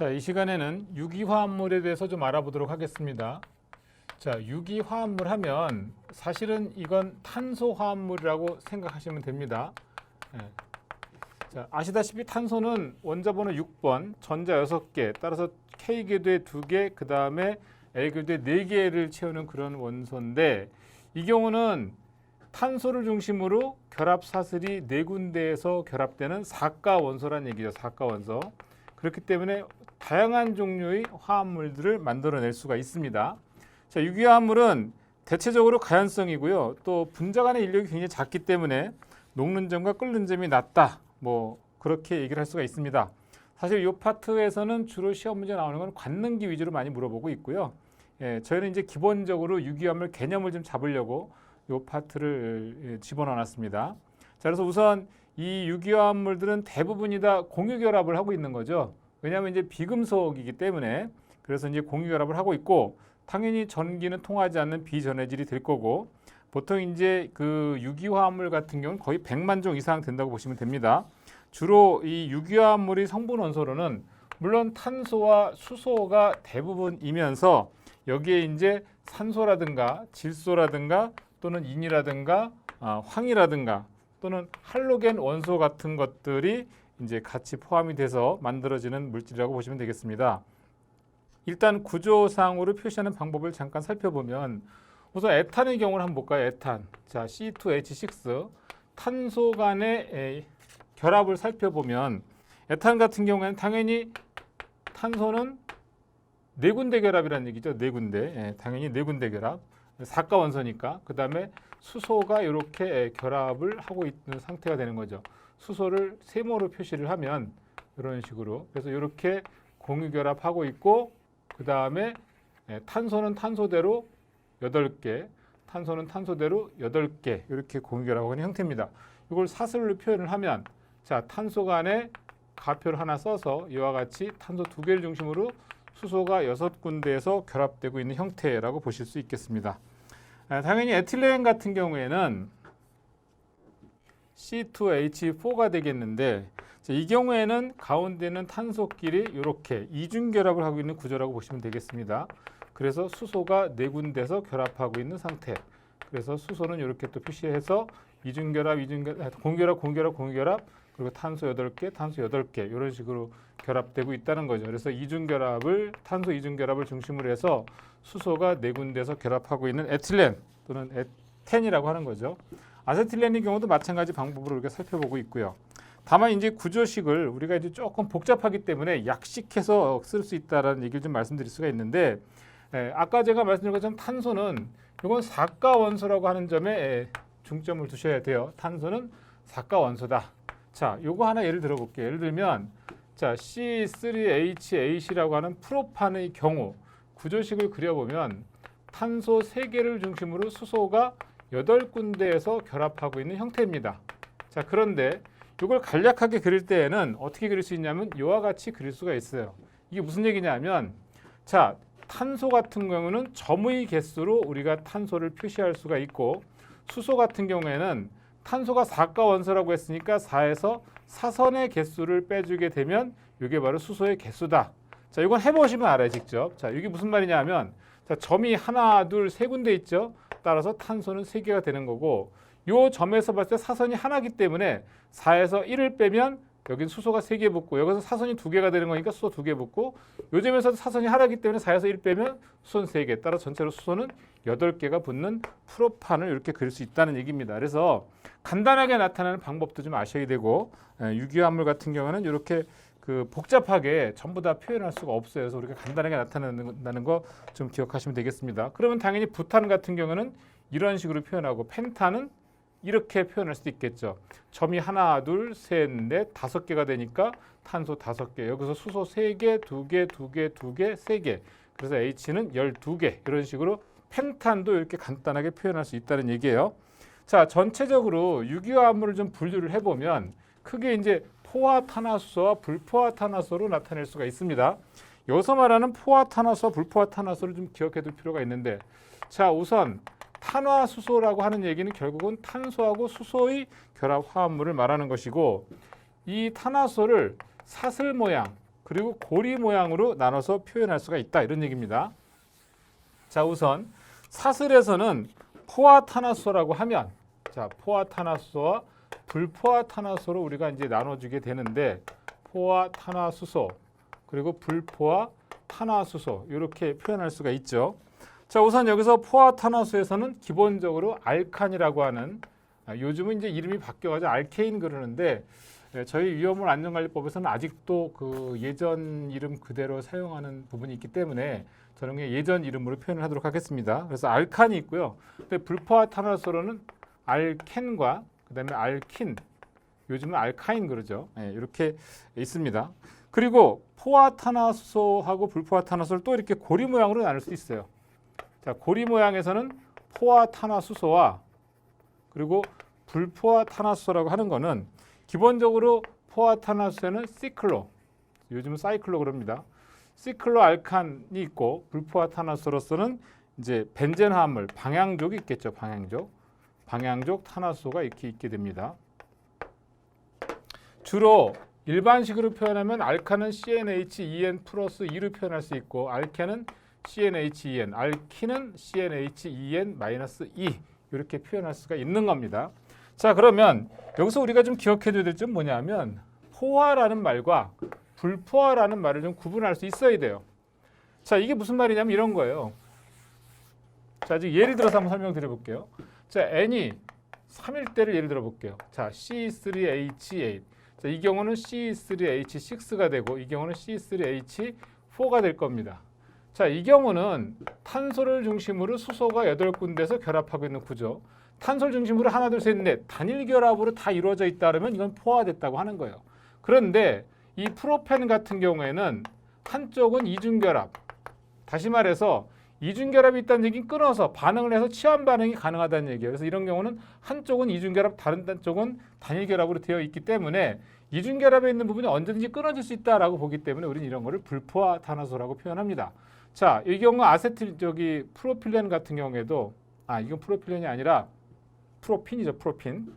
자, 이 시간에는 유기화합물에 대해서 좀 알아보도록 하겠습니다. 자, 유기화합물 하면 사실은 이건 탄소화합물이라고 생각하시면 됩니다. 예. 자, 아시다시피 탄소는 원자번호 6번, 전자 6개, 따라서 K궤도에 2개, 그 다음에 L궤도에 4개를 채우는 그런 원소인데 이 경우는 탄소를 중심으로 결합 사슬이 네 군데에서 결합되는 사가 원소란 얘기죠. 사가 원소. 그렇기 때문에 다양한 종류의 화합물들을 만들어낼 수가 있습니다. 자, 유기화합물은 대체적으로 가연성이고요. 또 분자 간의 인력이 굉장히 작기 때문에 녹는 점과 끓는 점이 낮다. 뭐 그렇게 얘기를 할 수가 있습니다. 사실 이 파트에서는 주로 시험 문제 나오는 건 관능기 위주로 많이 물어보고 있고요. 예, 저희는 이제 기본적으로 유기화합물 개념을 좀 잡으려고 이 파트를 예, 집어넣어놨습니다. 자, 그래서 우선 이 유기화합물들은 대부분이 다 공유결합을 하고 있는 거죠. 왜냐하면 이제 비금속이기 때문에 그래서 이제 공유결합을 하고 있고 당연히 전기는 통하지 않는 비전해질이 될 거고 보통 이제 그 유기화합물 같은 경우는 거의 100만 종 이상 된다고 보시면 됩니다. 주로 이 유기화합물의 성분 원소로는 물론 탄소와 수소가 대부분이면서 여기에 이제 산소라든가 질소라든가 또는 인이라든가 아, 황이라든가 또는 할로겐 원소 같은 것들이 이제 같이 포함이 돼서 만들어지는 물질이라고 보시면 되겠습니다. 일단 구조상으로 표시하는 방법을 잠깐 살펴보면 우선 에탄의 경우를 한번 볼까요? 에탄. 자, C2H6 탄소 간의 에, 결합을 살펴보면 에탄 같은 경우에는 당연히 탄소는 네 군데 결합이라는 얘기죠. 네 군데. 예, 당연히 네 군데 결합. 사가 원소니까. 그다음에 수소가 이렇게 결합을 하고 있는 상태가 되는 거죠. 수소를 세모로 표시를 하면 이런 식으로 그래서 이렇게 공유 결합하고 있고 그 다음에 예, 탄소는 탄소대로 8개, 탄소는 탄소대로 8개 이렇게 공유 결합하고 있는 형태입니다. 이걸 사슬로 표현을 하면 자, 탄소 간에 가표를 하나 써서 이와 같이 탄소 두 개를 중심으로 수소가 여섯 군데에서 결합되고 있는 형태라고 보실 수 있겠습니다. 아, 당연히 에틸렌 같은 경우에는 C2H4가 되겠는데 자, 이 경우에는 가운데는 탄소끼리 이렇게 이중 결합을 하고 있는 구조라고 보시면 되겠습니다. 그래서 수소가 네 군데서 결합하고 있는 상태. 그래서 수소는 이렇게 또 표시해서 이중 결합, 이중 결합, 공결합, 공결합, 공결합 그리고 탄소 8개, 탄소 8개 이런 식으로 결합되고 있다는 거죠. 그래서 이중 결합을 탄소 이중 결합을 중심으로 해서 수소가 네 군데서 결합하고 있는 에틸렌 또는 에텐이라고 하는 거죠. 아세틸렌의 경우도 마찬가지 방법으로 이렇게 살펴보고 있고요. 다만 이제 구조식을 우리가 이제 조금 복잡하기 때문에 약식해서 쓸 수 있다라는 얘기를 좀 말씀드릴 수가 있는데 에, 아까 제가 말씀드린 것처럼 탄소는 이건 사가 원소라고 하는 점에 에, 중점을 두셔야 돼요. 탄소는 사가 원소다. 자, 요거 하나 예를 들어 볼게요. 예를 들면 자, C3H8이라고 하는 프로판의 경우 구조식을 그려 보면 탄소 3개를 중심으로 수소가 8군데에서 결합하고 있는 형태입니다. 자, 그런데 이걸 간략하게 그릴 때에는 어떻게 그릴 수 있냐면 이와 같이 그릴 수가 있어요. 이게 무슨 얘기냐면 자, 탄소 같은 경우는 점의 개수로 우리가 탄소를 표시할 수가 있고 수소 같은 경우에는 탄소가 4가 원소라고 했으니까 4에서 사선의 개수를 빼주게 되면 이게 바로 수소의 개수다. 자, 이건 해보시면 알아요, 직접. 자, 이게 무슨 말이냐 하면 자, 점이 하나, 둘, 세 군데 있죠. 따라서 탄소는 세 개가 되는 거고 요 점에서 봤을 때 사선이 하나기 때문에 4에서 1을 빼면 여긴 수소가 세개 붙고 여기서 사선이 두 개가 되는 거니까 수소 두개 붙고 요 점에서도 사선이 하나기 때문에 4에서 1 빼면 수소는 세 개. 따라 전체로 수소는 여덟 개가 붙는 프로판을 이렇게 그릴 수 있다는 얘기입니다. 그래서 간단하게 나타나는 방법도 좀 아셔야 되고 예, 유기화합물 같은 경우는 이렇게 그 복잡하게 전부 다 표현할 수가 없어요. 그래서 우리가 간단하게 나타낸다는 거 좀 기억하시면 되겠습니다. 그러면 당연히 부탄 같은 경우는 이런 식으로 표현하고 펜탄은 이렇게 표현할 수도 있겠죠. 점이 하나, 둘, 셋, 넷, 다섯 개가 되니까 탄소 다섯 개. 여기서 수소 세 개, 두 개, 두 개, 두 개, 세 개. 그래서 H는 열두 개. 이런 식으로 펜탄도 이렇게 간단하게 표현할 수 있다는 얘기예요. 자, 전체적으로 유기화합물을 좀 분류를 해보면 크게 이제 포화탄화수소와 불포화탄화수소로 나타낼 수가 있습니다. 여기서 말하는 포화탄화수와 불포화탄화수소를 좀 기억해 둘 필요가 있는데 자 우선 탄화수소라고 하는 얘기는 결국은 탄소하고 수소의 결합 화합물을 말하는 것이고 이 탄화수소를 사슬 모양 그리고 고리 모양으로 나눠서 표현할 수가 있다 이런 얘기입니다. 자 우선 사슬에서는 포화탄화수소라고 하면 자 포화탄화수소와 불포화 탄화수소로 우리가 이제 나눠주게 되는데 포화 탄화수소 그리고 불포화 탄화수소 이렇게 표현할 수가 있죠. 자 우선 여기서 포화 탄화수에서는 기본적으로 알칸이라고 하는 아, 요즘은 이제 이름이 바뀌어가지고 알케인 그러는데 네, 저희 위험물 안전관리법에서는 아직도 그 예전 이름 그대로 사용하는 부분이 있기 때문에 저는 예전 이름으로 표현을 하도록 하겠습니다. 그래서 알칸이 있고요. 근데 불포화 탄화수로는 알켄과 그다음에 알킨, 요즘은 알카인 그러죠. 예, 이렇게 있습니다. 그리고 포화탄화수소하고 불포화탄화수소를 또 이렇게 고리 모양으로 나눌 수 있어요. 자, 고리 모양에서는 포화탄화수소와 그리고 불포화탄화수소라고 하는 거는 기본적으로 포화탄화수소에는 시클로, 요즘은 사이클로 그럽니다. 시클로 알칸이 있고 불포화탄화수소로서는 이제 벤젠 화합물 방향족이 있겠죠. 방향족. 방향족 탄화수소가 이렇게 있게 됩니다. 주로 일반식으로 표현하면 알칸은 CnHen 플러스 2로 표현할 수 있고 알케는 CnHen, 알키는 CnHen 마이너스 2 이렇게 표현할 수가 있는 겁니다. 자 그러면 여기서 우리가 좀 기억해줘야 될 점 뭐냐면 포화라는 말과 불포화라는 말을 좀 구분할 수 있어야 돼요. 자 이게 무슨 말이냐면 이런 거예요. 자 지금 예를 들어서 한번 설명드려 볼게요. 자 n이 3일 때를 예를 들어 볼게요. 자 C3H8 자, 이 경우는 C3H6가 되고 이 경우는 C3H4가 될 겁니다. 자, 이 경우는 탄소를 중심으로 수소가 8군데서 결합하고 있는 구조. 탄소를 중심으로 하나, 둘, 셋, 넷 단일 결합으로 다 이루어져 있다 그러면 이건 포화됐다고 하는 거예요. 그런데 이 프로펜 같은 경우에는 한쪽은 이중 결합. 다시 말해서 이중 결합이 있다는 얘기는 끊어서 반응을 해서 치환 반응이 가능하다는 얘기예요. 그래서 이런 경우는 한쪽은 이중 결합, 다른 한쪽은 단일 결합으로 되어 있기 때문에 이중 결합에 있는 부분이 언제든지 끊어질 수 있다라고 보기 때문에 우리는 이런 거를 불포화 탄화소라고 표현합니다. 자, 이 경우 아세틸 저기 프로필렌 같은 경우에도 아, 이건 프로필렌이 아니라 프로핀이죠, 프로핀.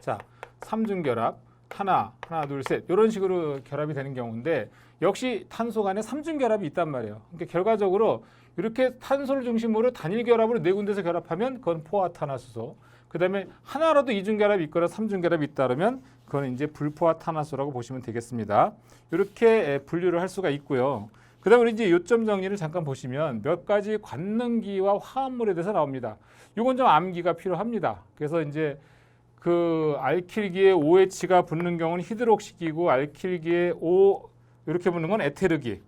자, 삼중 결합 하나, 하나, 둘, 셋 이런 식으로 결합이 되는 경우인데 역시 탄소 간에 삼중 결합이 있단 말이에요. 그러니까 결과적으로 이렇게 탄소를 중심으로 단일 결합으로 네 군데서 결합하면 그건 포화탄화수소. 그다음에 하나라도 이중 결합이 있거나 삼중 결합이 있다 그러면 그건 이제 불포화탄화수소라고 보시면 되겠습니다. 이렇게 분류를 할 수가 있고요. 그다음에 우리 이제 요점 정리를 잠깐 보시면 몇 가지 관능기와 화합물에 대해서 나옵니다. 이건 좀 암기가 필요합니다. 그래서 이제 그 알킬기에 OH가 붙는 경우는 히드록시기고 알킬기에 O 이렇게 붙는 건 에테르기.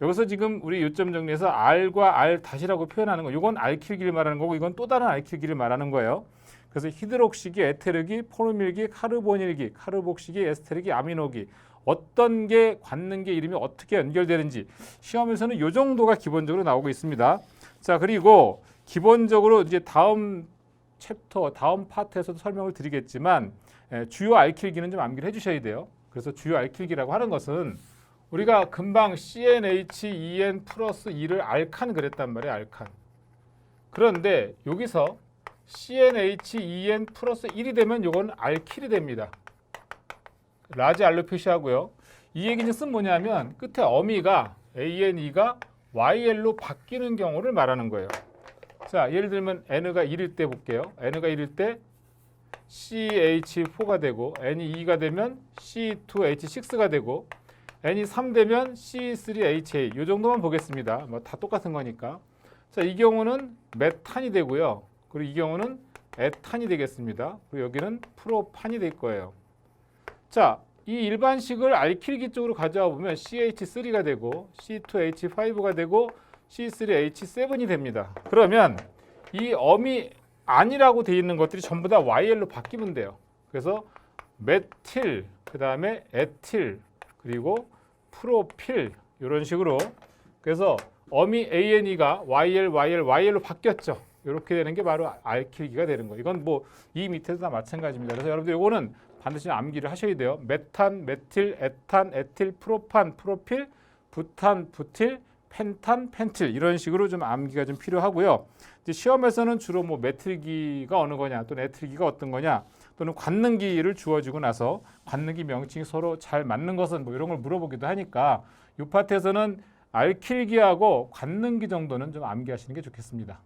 여기서 지금 우리 요점 정리해서 R과 R 다시라고 표현하는 거. 이건 알킬기를 말하는 거고 이건 또 다른 알킬기를 말하는 거예요. 그래서 히드록시기, 에테르기, 포르밀기, 카르보닐기, 카르복시기, 에스테르기, 아미노기 어떤 게 관능계 이름이 어떻게 연결되는지 시험에서는 이 정도가 기본적으로 나오고 있습니다. 자 그리고 기본적으로 이제 다음 챕터 다음 파트에서도 설명을 드리겠지만 에, 주요 알킬기는 좀 암기를 해주셔야 돼요. 그래서 주요 알킬기라고 하는 것은 우리가 금방 CnHen 플러스 2를 알칸 그랬단 말이에요. 알칸. 그런데 여기서 CnHen 플러스 1이 되면 이건 알킬이 됩니다. 라지 R로 표시하고요. 이 얘기는 쓴 뭐냐면 끝에 어미가 ANE가 YL로 바뀌는 경우를 말하는 거예요. 자, 예를 들면 N가 1일 때 볼게요. N가 1일 때 CH4가 되고 N이 2가 되면 C2H6가 되고 N이 3 되면 C3H8 이 정도만 보겠습니다. 뭐 다 똑같은 거니까. 자, 이 경우는 메탄이 되고요. 그리고 이 경우는 에탄이 되겠습니다. 그리고 여기는 프로판이 될 거예요. 자, 이 일반식을 알킬기 쪽으로 가져와 보면 CH3가 되고 C2H5가 되고 C3H7이 됩니다. 그러면 이 엄이 아니라고 돼 있는 것들이 전부 다 YL로 바뀌면 돼요. 그래서 메틸, 그 다음에 에틸, 그리고 프로필 이런 식으로 그래서 어미 ANE가 YL, YL, YL로 바뀌었죠. 이렇게 되는 게 바로 알킬기가 되는 거예요. 이건 뭐 이 밑에도 다 마찬가지입니다. 그래서 여러분들 이거는 반드시 암기를 하셔야 돼요. 메탄, 메틸, 에탄, 에틸, 프로판, 프로필, 부탄, 부틸, 펜탄, 펜틸 이런 식으로 좀 암기가 좀 필요하고요. 이제 시험에서는 주로 뭐 메틸기가 어느 거냐 또는 에틸기가 어떤 거냐 또는 관능기를 주어지고 나서 관능기 명칭이 서로 잘 맞는 것은 뭐 이런 걸 물어보기도 하니까 이 파트에서는 알킬기하고 관능기 정도는 좀 암기하시는 게 좋겠습니다.